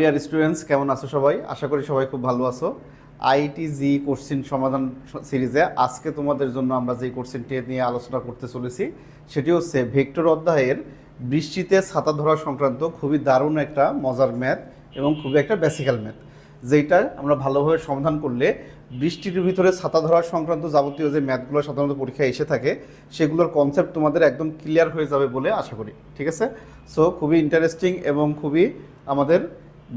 Dear students, কেমন আছো সবাই? আশা করি সবাই খুব ভালো আছো। আইটি জি কোশ্চিন সমাধান সিরিজে আজকে তোমাদের জন্য আমরা যে কোশ্চিনটি নিয়ে আলোচনা করতে চলেছি, সেটি হচ্ছে ভেক্টর অধ্যায়ের বৃষ্টিতে ছাতা ধরা সংক্রান্ত খুবই দারুণ একটা মজার ম্যাথ এবং খুবই একটা বেসিক্যাল ম্যাথ, যেটা আমরা ভালোভাবে সমাধান করলে বৃষ্টির ভিতরে ছাতা ধরা সংক্রান্ত যাবতীয় যে ম্যাথগুলো সাধারণত পরীক্ষায় এসে থাকে, সেগুলোর কনসেপ্ট তোমাদের একদম ক্লিয়ার হয়ে যাবে বলে আশা করি, ঠিক আছে? সো খুবই ইন্টারেস্টিং এবং খুবই আমাদের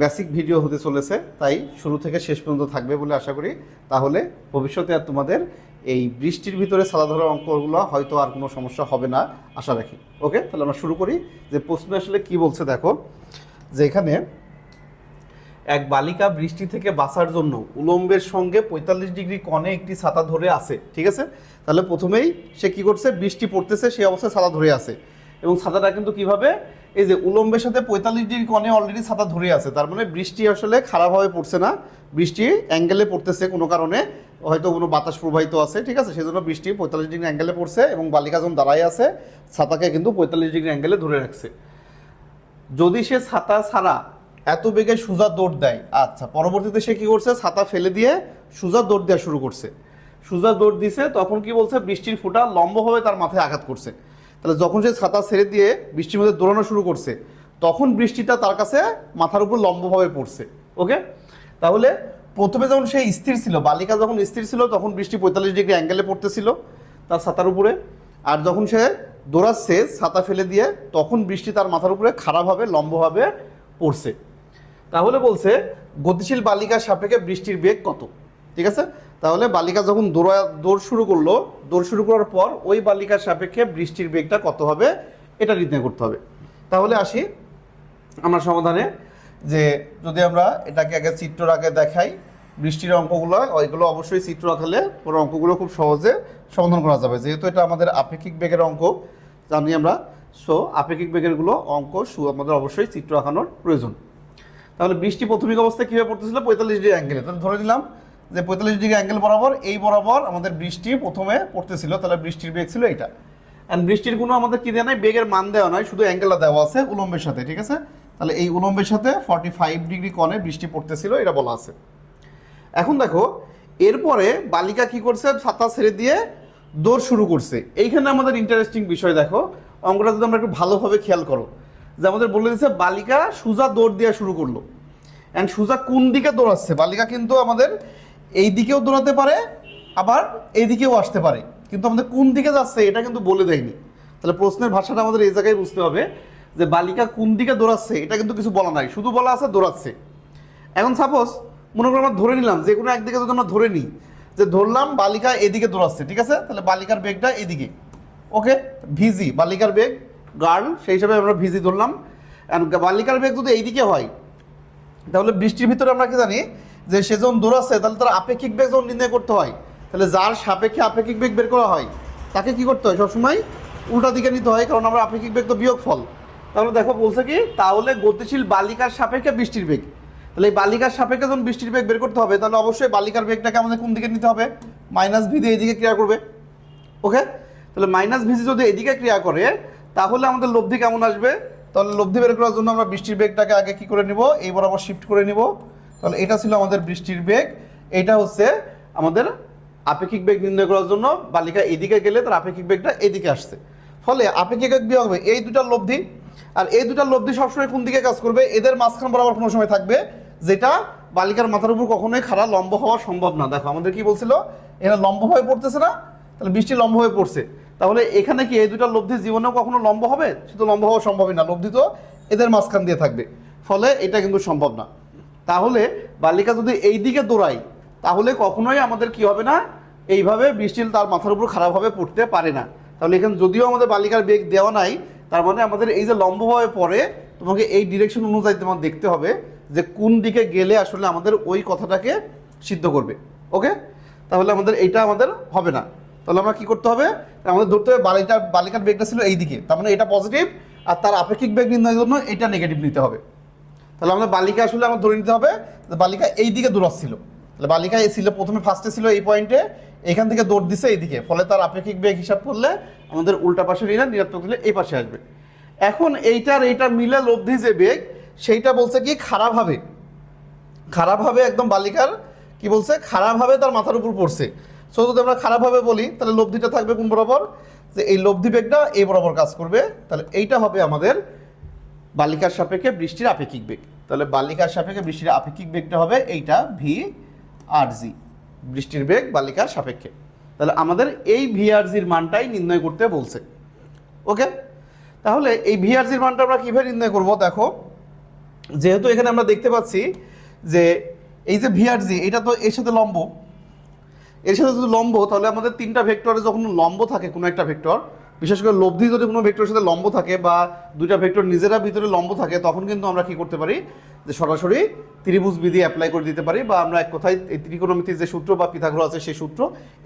বেসিক ভিডিও হতে চলেছে, তাই শুরু থেকে শেষ পর্যন্ত থাকবে বলে আশা করি। তাহলে ভবিষ্যতে আর তোমাদের এই বৃষ্টির ভিতরে সাদা ধরা অঙ্কগুলো হয়তো আর কোনো সমস্যা হবে না, আশা রাখি। ওকে তাহলে আমরা শুরু করি যে প্রশ্ন আসলে কি বলছে দেখো, যে এখানে এক বালিকা বৃষ্টি থেকে বাঁচার জন্য উলম্বের সঙ্গে পঁয়তাল্লিশ ডিগ্রি কোণে একটি ছাতা ধরে আছে, ঠিক আছে? তাহলে প্রথমেই সে কি করছে? বৃষ্টি পড়তেছে সেই অবস্থায় ছাতা ধরে আছে। এবং ছাতাটা কিন্তু কীভাবে? এই যে উলম্বের সাথে পঁয়তাল্লিশ ডিগ্রি কোণে অলরেডি ছাতা ধরে আছে, তার মানে বৃষ্টি আসলে খারাপভাবে পড়ছে না। বৃষ্টি অ্যাঙ্গেলে পড়তেছে কোনো কারণে, হয়তো কোনো বাতাস প্রবাহিত আছে, ঠিক আছে? সেজন্য বৃষ্টি পঁয়তাল্লিশ ডিগ্রি অ্যাঙ্গেলে পড়ছে এবং বালিকা যখন দাঁড়ায় আছে, ছাতাকে কিন্তু পঁয়তাল্লিশ ডিগ্রি অ্যাঙ্গেলে ধরে রাখছে। যদি সে ছাতা ছাড়া এত বেগে সুজা দৌড় দেয় আচ্ছা পরবর্তীতে সে কি করছে? ছাতা ফেলে দিয়ে সুজা দৌড় দেওয়া শুরু করছে। সুজা দৌড় দিছে, তখন কি বলছে? বৃষ্টির ফোঁটা লম্বভাবে তার মাথায় আঘাত করছে। তাহলে যখন সে ছাতা ছেড়ে দিয়ে বৃষ্টির মধ্যে দৌড়ানো শুরু করছে, তখন বৃষ্টিটা তার কাছে মাথার উপর লম্বভাবে পড়ছে ওকে তাহলে প্রথমে যখন সে স্থির ছিল, বালিকা যখন স্থির ছিল, তখন বৃষ্টি পঁয়তাল্লিশ ডিগ্রি অ্যাঙ্গেলে পড়তেছিল তার ছাতার উপরে। আর যখন সে দৌড়াচ্ছে, ছাতা ফেলে দিয়ে, তখন বৃষ্টি তার মাথার উপরে খারাপভাবে লম্বভাবে পড়ছে। তাহলে বলছে, গতিশীল বালিকার সাপেক্ষে বৃষ্টির বেগ কত? ঠিক আছে? তাহলে বালিকা যখন দৌড়া, দৌড় শুরু করল, দৌড় শুরু করার পর ওই বালিকার সাপেক্ষে বৃষ্টির বেগটা কত হবে এটা নির্ণয় করতে হবে। তাহলে আসি আমরা সমাধানে যে যদি আমরা এটাকে আগে চিত্র আগে দেখাই, বৃষ্টির অঙ্কগুলো, ওইগুলো অবশ্যই চিত্র আঁকালে পুরো অঙ্কগুলো খুব সহজে সমাধান করা যাবে। যেহেতু এটা আমাদের আপেক্ষিক বেগের অঙ্ক, জানি আমরা। সো আপেক্ষিক বেগেরগুলো অঙ্ক সু, আমাদের অবশ্যই চিত্র আঁকানোর প্রয়োজন। তাহলে বৃষ্টি প্রাথমিক অবস্থায় কীভাবে পড়তেছিল? পঁয়তাল্লিশ ডিগ্রি অ্যাঙ্গেলে। তাহলে ধরে নিলাম যে পঁয়তাল্লিশ ডিগ্রি অ্যাঙ্গেল বরাবর, এই বরাবর আমাদের বৃষ্টি প্রথমে পড়তেছিল, তাহলে বৃষ্টির বেগ ছিল এটা অ্যান্ড বৃষ্টির কোনো আমাদের কি দেওয়া নাই? বেগের মান দেওয়া নয় শুধু অ্যাঙ্গেলটা দেওয়া আছে উলম্বের সাথে, ঠিক আছে? তাহলে এই উলম্বের সাথে ফর্টি ফাইভ ডিগ্রি কোণে বৃষ্টি পড়তেছিল, এটা বলা আছে। এখন দেখো, এরপরে বালিকা কি করছে? ছাতা ছেড়ে দিয়ে দৌড় শুরু করছে। এইখানে আমাদের ইন্টারেস্টিং বিষয় দেখো, অঙ্কটা যদি আমরা একটু ভালোভাবে খেয়াল করো। যে আমাদের বলে দিচ্ছে বালিকা সুজা দৌড় দেওয়া শুরু করল। অ্যান্ড সুজা কোন দিকে দৌড়াচ্ছে? বালিকা কিন্তু আমাদের এই দিকেও দৌড়াতে পারে, আবার এই দিকেও আসতে পারে। কিন্তু আমাদের কোন দিকে যাচ্ছে এটা কিন্তু বলে দেয়নি। তাহলে প্রশ্নের ভাষাটা আমাদের এই জায়গায় বুঝতে হবে যে বালিকা কোন দিকে দৌড়াচ্ছে, এটা কিন্তু কিছু বলা নাই। শুধু বলা আছে দৌড়াচ্ছে। এখন সাপোজ মনে করো আমরা ধরে নিলাম যে কোনো একদিকে যদি আমরা ধরে নিই যে ধরলাম বালিকা এদিকে দৌড়াচ্ছে, ঠিক আছে? তাহলে বালিকার বেগটা এদিকে। ওকে? ভিজি বালিকার বেগ গার্ল সেই হিসাবে আমরা ভিজি ধরলাম। বালিকার বেগ যদি এইদিকে হয়, তাহলে বৃষ্টির ভিতরে আমরা কি জানি যে সে যখন দৌড়াচ্ছে তাহলে তার আপেক্ষিক বেগ যখন নির্ণয় করতে হয়, তাহলে যার সাপেক্ষে আপেক্ষিক বেগ বের করা হয়, তাকে কি করতে হয়? সবসময় উল্টা দিকে নিতে হয়, কারণ আমরা আপেক্ষিক বেগ তো বিয়োগ ফল তাহলে দেখো, বলছে কি, তাহলে গতিশীল বালিকার সাপেক্ষে বৃষ্টির বেগ। তাহলে এই বালিকার সাপেক্ষে যখন বৃষ্টির বেগ বের করতে হবে, তাহলে অবশ্যই বালিকার বেগটাকে আমাদের কোন দিকে নিতে হবে? মাইনাস ভি দিয়ে এইদিকে ক্রিয়া করবে। ওকে? তাহলে মাইনাস ভিসি যদি এদিকে ক্রিয়া করে, তাহলে আমাদের লব্ধি কেমন আসবে? তাহলে লব্ধি বের করার জন্য আমরা বৃষ্টির বেগটাকে আগে কি করে নিব? এই বরাবর শিফট করে নিব। তাহলে এটা ছিল আমাদের বৃষ্টির বেগ। এটা হচ্ছে আমাদের আপেক্ষিক বেগ নির্ণয় করার জন্য বালিকা এদিকে গেলে তার আপেক্ষিক বেগটা এদিকে আসছে। ফলে আপেক্ষিক বেগ বিয়োগ হবে এই দুটার লব্ধি। আর এই দুটার লব্ধি সবসময় কোন দিকে কাজ করবে? এদের মাঝখান বরাবর কোনো সময় থাকবে যেটা বালিকার মাথার উপর কখনোই খারাপ লম্ব হওয়া সম্ভব না। দেখো, আমাদের কি বলছিল? এরা লম্ব হয়ে পড়তেছে না? তাহলে বৃষ্টি লম্ব হয়ে পড়ছে। তাহলে এখানে কি এই দুটার লব্ধি জীবনেও কখনো লম্ব হবে? সে তো লম্ব হওয়া সম্ভবই না, লব্ধি তো এদের মাঝখান দিয়ে থাকবে। ফলে এটা কিন্তু সম্ভব না। তাহলে বালিকা যদি এই দিকে দৌড়ায়, তাহলে কখনোই আমাদের কি হবে না, এইভাবে বৃষ্টি তার মাথার উপর খারাপভাবে পড়তে পারে না। তাহলে এখানে যদিও আমাদের বালিকার বেগ দেওয়া নাই, তার মানে আমাদের এই যে লম্বভাবে পড়ে, তোমাকে এই ডিরেকশন অনুযায়ী তোমার দেখতে হবে যে কোন দিকে গেলে আসলে আমাদের ওই কথাটাকে সিদ্ধ করবে। ওকে? তাহলে আমাদের এইটা আমাদের হবে না। তাহলে আমরা কি করতে হবে? আমাদের ধরতে হবে বালিকার বালিকার বেগটা ছিল এই দিকে তার মানে এটা পজিটিভ আর তার আপেক্ষিক বেগ নির্ণয়ের জন্য এটা নেগেটিভ নিতে হবে। তাহলে আমাদের বালিকা আসলে আমার ধরে নিতে হবে। বালিকা এই দিকে দৌড়াচ্ছিল। তাহলে বালিকা এই ছিল, প্রথমে ফার্স্টে ছিল এই পয়েন্টে এখান থেকে দৌড় দিছে এইদিকে। ফলে তার আপেক্ষিক বেগ হিসাব করলে আমাদের উল্টা পাশে নিলে ঋণাত্মক দিলে এই পাশে আসবে। এখন এইটার এইটার মিলে লব্ধি যে বেগ, সেইটা বলছে কি, খারাপভাবে। খারাপভাবে একদম বালিকার কি বলছে, খারাপভাবে তার মাথার উপর পড়ছে। সো যদি আমরা খারাপভাবে বলি, তাহলে লব্ধিটা থাকবে কোন বরাবর? যে এই লব্ধি বেগটা এই বরাবর কাজ করবে। তাহলে এইটা হবে আমাদের বালিকার সাপেক্ষে বৃষ্টির আপেক্ষিক বেগ। তাহলে বালিকার সাপেক্ষে বৃষ্টির আপেক্ষিক বেগটা হবে এইটা ভি আর জি বৃষ্টির বেগ বালিকার সাপেক্ষে। তাহলে আমাদের এই ভি আর জির মানটাই নির্ণয় করতে বলছে। ওকে? তাহলে এই ভি আর জির মানটা আমরা কীভাবে নির্ণয় করব দেখো? যেহেতু এখানে আমরা দেখতে পাচ্ছি যে এই যে ভি ভিআরজি এটা তো এর সাথে লম্ব। এর সাথে যদি লম্ব, তাহলে আমাদের তিনটা ভেক্টরে যখন লম্ব থাকে, কোনো একটা ভেক্টর বিশেষ করে লব্ধি যদি কোনো ভেক্টরের সাথে লম্ব থাকে বা দুইটা ভেক্টর নিজেরা ভিতরে লম্ব থাকে, তখন কিন্তু আমরা কি করতে পারি? যে সরাসরি ত্রিভুজ বিধি অ্যাপ্লাই করে দিতে পারি বা আমরা এক কথায় এই ত্রিকোণমিতির যে সূত্র বা পিথাগোর আছে সেই সূত্র,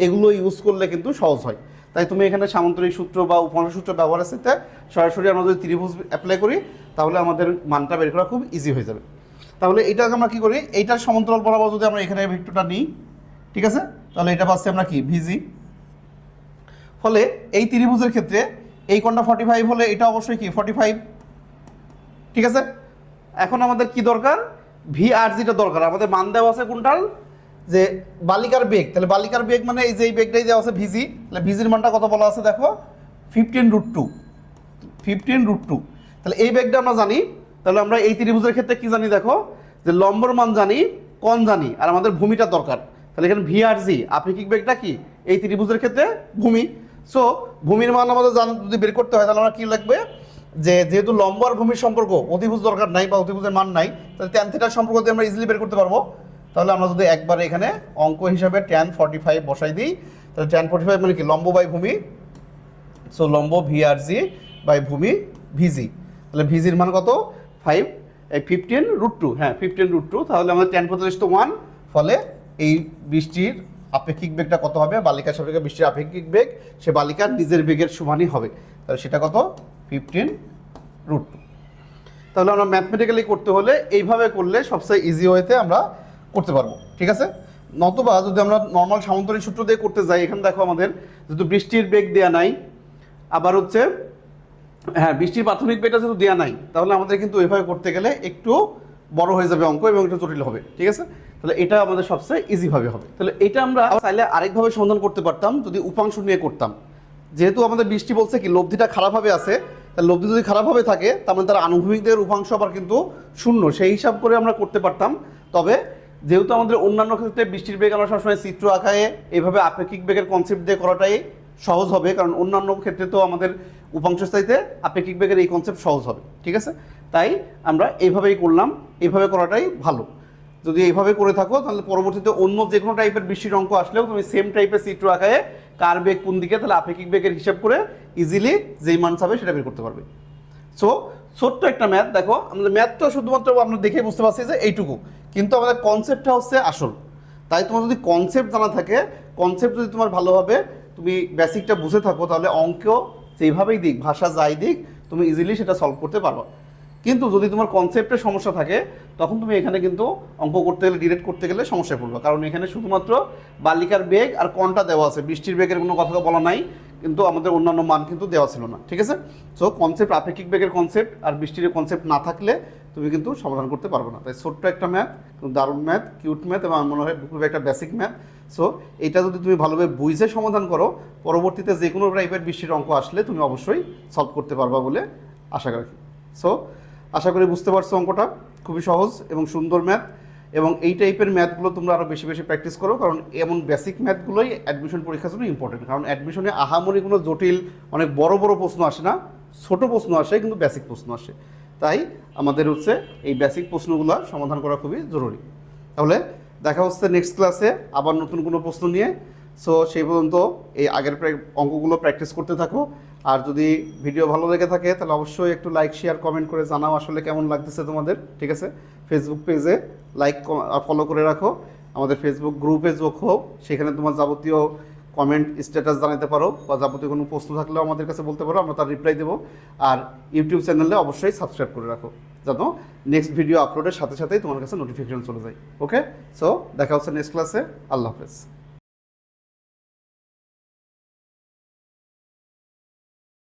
এগুলো ইউজ করলে কিন্তু সহজ হয়। তাই তুমি এখানে সামান্তরিক সূত্র বা উপমানা সূত্র ব্যবহার আছে সাথে সরাসরি আমরা যদি ত্রিভুজ অ্যাপ্লাই করি, তাহলে আমাদের মানটা বের করা খুব ইজি হয়ে যাবে। তাহলে এটা আমরা কি করি? এইটার সমান্তরাল বরাবর যদি আমরা এখানে ভেক্টরটা নিই, ঠিক আছে? তাহলে এটা পাচ্ছি আমরা কি? ভিজি ফলে এই ত্রিভুজের ক্ষেত্রে এই কোণটা ফর্টি ফাইভ হলে এটা অবশ্যই কি? ফর্টি ফাইভ ঠিক আছে? এখন আমাদের কি দরকার? ভি আর জিটা দরকার। আমাদের মান দেওয়া আছে কোনটার যে বালিকার বেগ। তাহলে বালিকার বেগ মানে এই যে এই বেগটাই দেওয়া আছে ভিজি তাহলে ভিজির মানটা কত বলা আছে দেখো? Fifteen root two fifteen root two তাহলে এই বেগটা আমরা জানি। তাহলে আমরা এই ত্রিভুজের ক্ষেত্রে কি জানি দেখো? যে লম্বর মান জানি কন জানি, আর আমাদের ভূমিটা দরকার। তাহলে এখানে ভি আর জি আপেক্ষিক বেগটা কি? এই ত্রিভুজের ক্ষেত্রে ভূমি। সো ভূমির মান আমাদের জান যদি বের করতে হয়, তাহলে আমরা কি লাগবে যে যেহেতু লম্ব আর ভূমির সম্পর্ক, অতিভুজ দরকার নাই বা অতিভুজের মান নাই, তাহলে ট্যান থিটার সম্পর্ক দিয়ে আমরা ইজিলি বের করতে পারব। তাহলে আমরা যদি একবার এখানে অঙ্ক হিসাবে ট্যান ফর্টি ফাইভ বসাই দিই, তাহলে ট্যান ফর্টি ফাইভ মানে কি? লম্ব বাই ভূমি। সো লম্ব ভিআরজি বাই ভূমি ভিজি তাহলে ভিজির মান কত? ফাইভ এই ফিফটিন রুট টু হ্যাঁ ফিফটিন রুট টু তাহলে আমাদের টেন পঁয়তাল্লিশ তো ওয়ান ফলে এই বৃষ্টির আপেক্ষিক বেগটা কত হবে? বালিকা সাপেক্ষে বৃষ্টির আপেক্ষিক বেগ সে বালিকার নিজের বেগের সমানই হবে। তাহলে সেটা কত? ফিফটিন রুট টু তাহলে আমরা ম্যাথমেটিক্যালি করতে হলে এইভাবে করলে সবচেয়ে ইজি ওয়েতে আমরা করতে পারব। ঠিক আছে? নতবা যদি আমরা নর্মাল সামান্তরিক সূত্র দিয়ে করতে যাই, এখানে দেখো আমাদের যেহেতু বৃষ্টির বেগ দেওয়া নাই, আবার হচ্ছে হ্যাঁ বৃষ্টির প্রাথমিক বেগটা যেহেতু দেওয়া নাই, তাহলে আমাদের কিন্তু এভাবে করতে গেলে একটু বড় হয়ে যাবে অঙ্ক এবং একটু জটিল হবে। ঠিক আছে? তাহলে এটা আমাদের সবচেয়ে ইজিভাবে হবে। তাহলে এটা আমরা চাইলে আরেকভাবে সমাধান করতে পারতাম, যদি উপাংশ নিয়ে করতাম। যেহেতু আমাদের বৃষ্টি বলছে কি, লব্ধিটা খারাপভাবে আছে, তাহলে লব্ধি যদি খারাপভাবে থাকে, তার মানে তার আনুভূমিকদের উপাংশ আবার কিন্তু শূন্য, সেই হিসাব করে আমরা করতে পারতাম। তবে যেহেতু আমাদের অন্যান্য ক্ষেত্রে বৃষ্টির বেগ আমরা সবসময় চিত্র আঁকায়ে এইভাবে আপেক্ষিক বেগের কনসেপ্ট দিয়ে করাটাই সহজ হবে, কারণ অন্যান্য ক্ষেত্রে তো আমাদের উপাংশ স্থায়ীতে আপেক্ষিক বেগের এই কনসেপ্ট সহজ হবে, ঠিক আছে? তাই আমরা এইভাবেই করলাম, এইভাবে করাটাই ভালো। যদি এইভাবে করে থাকো, তাহলে পরবর্তীতে অন্য যে কোনো টাইপের বৃষ্টির অঙ্ক আসলেও তুমি সেম টাইপের চিত্র আঁকায় কার বেগ কোন দিকে, তাহলে আপেক্ষিক বেগের হিসাব করে ইজিলি যেই মান হবে সেটা বের করতে পারবে। সো ছোট্ট একটা ম্যাথ দেখো, আমাদের ম্যাথটা শুধুমাত্র আমরা দেখে বুঝতে পারছি যে এইটুকু, কিন্তু আমাদের কনসেপ্টটা হচ্ছে আসল। তাই তোমার যদি কনসেপ্ট জানা থাকে কনসেপ্ট যদি তোমার ভালোভাবে তুমি বেসিকটা বুঝে থাকো, তাহলে অঙ্ক যেভাবেই দিক, ভাষা যাই দিক, তুমি ইজিলি সেটা সলভ করতে পারো কিন্তু যদি তোমার কনসেপ্টের সমস্যা থাকে, তখন তুমি এখানে কিন্তু অঙ্ক করতে গেলে ডিরেক্ট করতে গেলে সমস্যায় পড়বে। কারণ এখানে শুধুমাত্র বালিকার বেগ আর কনটা দেওয়া আছে। বৃষ্টির বেগের কোনো কথা বলা নাই, কিন্তু আমাদের অন্যান্য মান কিন্তু দেওয়া ছিল না। ঠিক আছে? সো কনসেপ্ট আপেক্ষিক বেগের কনসেপ্ট আর বৃষ্টির কনসেপ্ট না থাকলে তুমি কিন্তু সমাধান করতে পারবে না। তাই ছোট্ট একটা ম্যাথ দারুণ ম্যাথ কিউট ম্যাথ এবং আমার মনে হয় খুব একটা বেসিক ম্যাথ সো এটা যদি তুমি ভালোভাবে বুঝে সমাধান করো, পরবর্তীতে যে কোনো টাইপের বৃষ্টির অঙ্ক আসলে তুমি অবশ্যই সলভ করতে পারবা বলে আশা রাখি। সো আশা করি বুঝতে পারছ অঙ্কটা। খুবই সহজ এবং সুন্দর ম্যাথ এবং এই টাইপের ম্যাথগুলো তোমরা আরও বেশি বেশি প্র্যাকটিস করো, কারণ এমন বেসিক ম্যাথগুলোই অ্যাডমিশন পরীক্ষার জন্য ইম্পর্টেন্ট কারণ অ্যাডমিশনে আহামরি কোনো জটিল, অনেক বড় বড় প্রশ্ন আসে না, ছোট প্রশ্ন আসে কিন্তু বেসিক প্রশ্ন আসে। তাই আমাদের হচ্ছে এই বেসিক প্রশ্নগুলো সমাধান করা খুবই জরুরি। তাহলে দেখা হচ্ছে নেক্সট ক্লাসে আবার নতুন কোনো প্রশ্ন নিয়ে। সো সেই পর্যন্ত এই আগের অঙ্কগুলো প্র্যাকটিস করতে থাকো। আর যদি ভিডিও ভালো লেগে থাকে, তাহলে অবশ্যই একটু লাইক শেয়ার কমেন্ট করে জানাও আসলে কেমন লাগতেছে তোমাদের, ঠিক আছে? ফেসবুক পেজে লাইক ফলো করে রাখো। আমাদের ফেসবুক গ্রুপে যোগ হোক, সেখানে তোমার যাবতীয় কমেন্ট স্ট্যাটাস জানাতে পারো, বা যাবতীয় কোনো প্রশ্ন থাকলেও আমাদের কাছে বলতে পারো, আমরা তার রিপ্লাই দেবো। আর ইউটিউব চ্যানেলে অবশ্যই সাবস্ক্রাইব করে রাখো, যেন নেক্সট ভিডিও আপলোডের সাথে সাথেই তোমার কাছে নোটিফিকেশন চলে যায় ওকে সো দেখা হচ্ছে নেক্সট ক্লাসে আল্লাহ হাফেজ।